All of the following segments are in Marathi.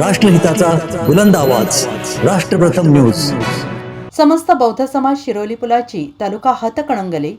राष्ट्रहिताचा बुलंद आवाज. राष्ट्रप्रथम न्यूज. समस्त बौद्ध समाज शिरोली पुलाची तालुका हातकणंगले.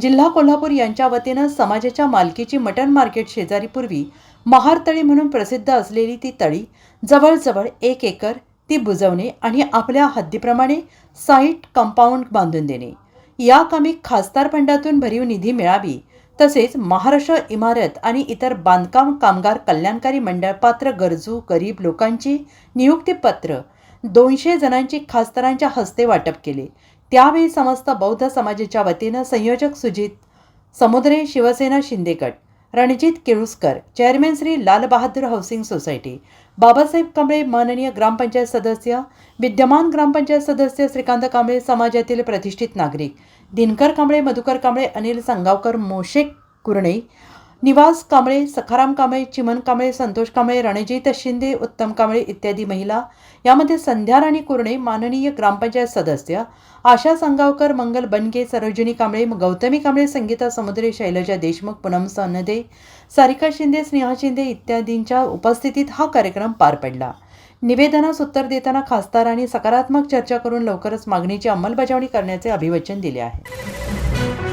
जिल्हा कोल्हापूर यांच्या वतीनं समाजाच्या मालकीची मटण मार्केट शेजारी पूर्वी महार तळी म्हणून प्रसिद्ध असलेली ती तळी जवळजवळ एक एकर ती बुजवणे आणि आपल्या हद्दीप्रमाणे साईट कंपाऊंड बांधून देणे. या कामी खासदार फंडातून भरीव निधी मिळावी तसेच महाराष्ट्र इमारत आणि इतर बांधकाम कामगार कल्याणकारी मंडळ पात्र गरजू गरीब लोकांची नियुक्तीपत्र दोनशे जणांची खासदारांच्या हस्ते वाटप केले. त्यावेळी समस्त बौद्ध समाजाच्या वतीनं संयोजक Sujit Samudre Shiv Sena शिंदेगट Ranjit Keluskar chairman Shri Lal Bahadur housing society Babasaheb Kamble माननीय ग्रामपंचायत सदस्य विद्यमान ग्रामपंचायत सदस्य श्रीकांत कांबळे समाजातील प्रतिष्ठित नागरिक दिनकर कांबळे मधुकर कांबळे अनिल संगावकर मोशे कुरणे निवास कांबळे सखाराम कांबळे चिमन कांबळे संतोष कांबळे रणजित शिंदे उत्तम कांबळे इत्यादी महिला. यामध्ये संध्या राणी कुरणे माननीय ग्रामपंचायत सदस्य आशा संगावकर मंगल बनगे सरोजिनी कांबळे गौतमी कांबळे संगीता समुद्रे शैलजा देशमुख पूनम सनदे सारिका शिंदे स्नेहा शिंदे इत्यादींच्या उपस्थितीत हा कार्यक्रम पार पडला. निवेदनास उत्तर देताना खासदारांनी सकारात्मक चर्चा करून लवकरच मागणीची अंमलबजावणी करण्याचे अभिवचन दिले आहे.